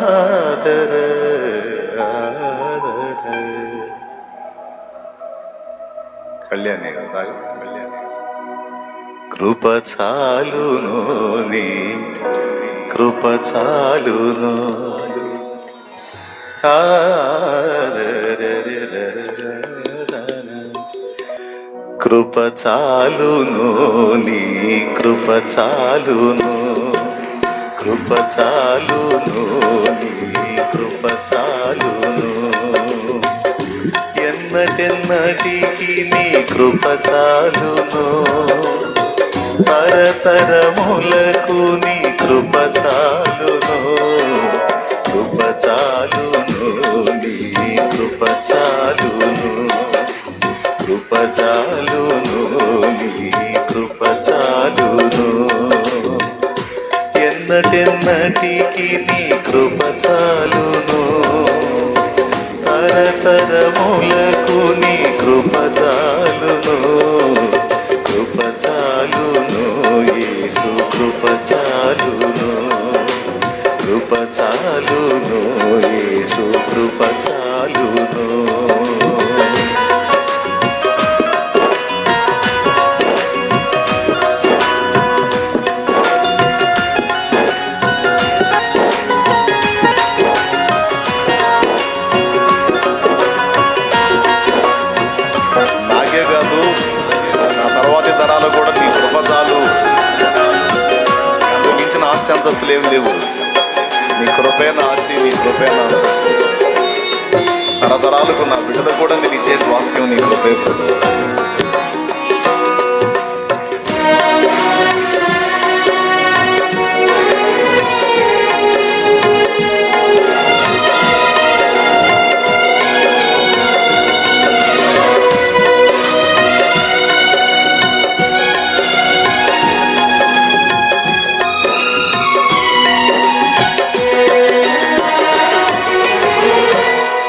ఆదర ఆదర కళ్యాణి కదా కళ్యాణి కృప చాలును నీ కృప చాలును కృప చాలును నీ కృప చాలును. కృప చాలును నీ కృప చాలును. ఎన్నటెన్నటికి నీ కృప చాలును. తరతరములకు నీ కృప చాలును. కృప చాలును నీ కృప చాలును. కృప చాలు ఎన్నటెన్నటికి నీ కృప చాలును. తరతరములకు నీ కృప చాలును. కృప చాలును యేసు కృప చాలును. కృప చాలును యేసు కృప చాలును. ఆస్తి అంతస్తులు ఏం లేవు నీ కృపేన ఆస్తి నీ కృపేన తరతరాలకు నా బిడ్డలు కూడా నేను ఇచ్చే స్వాస్థ్యం నీ కృపే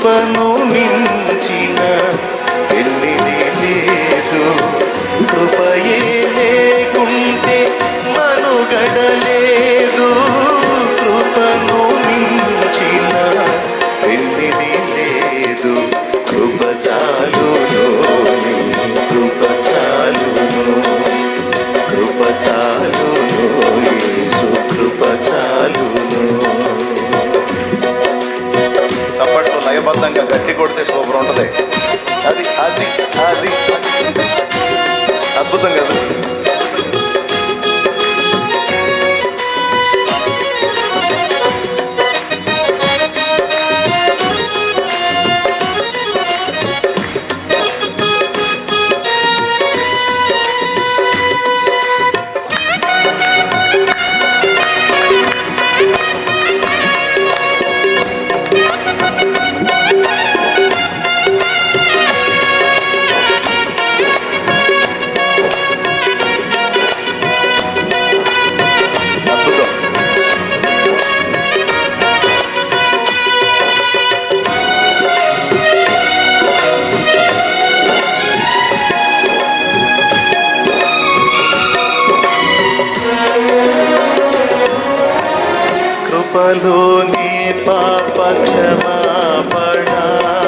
కృపను మించిన क्षमा पड़ा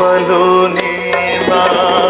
পালনে মা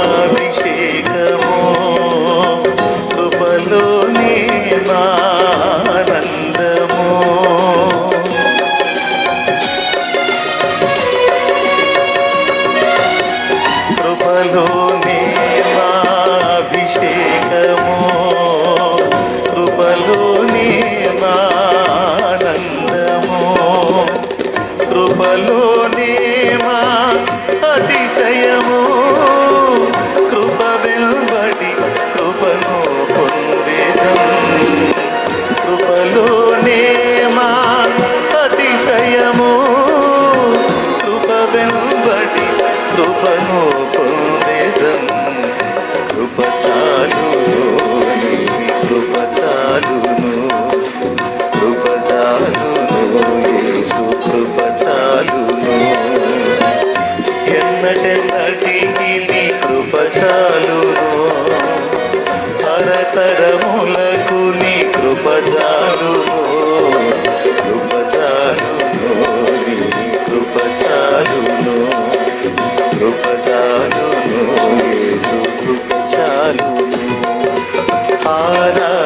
तारा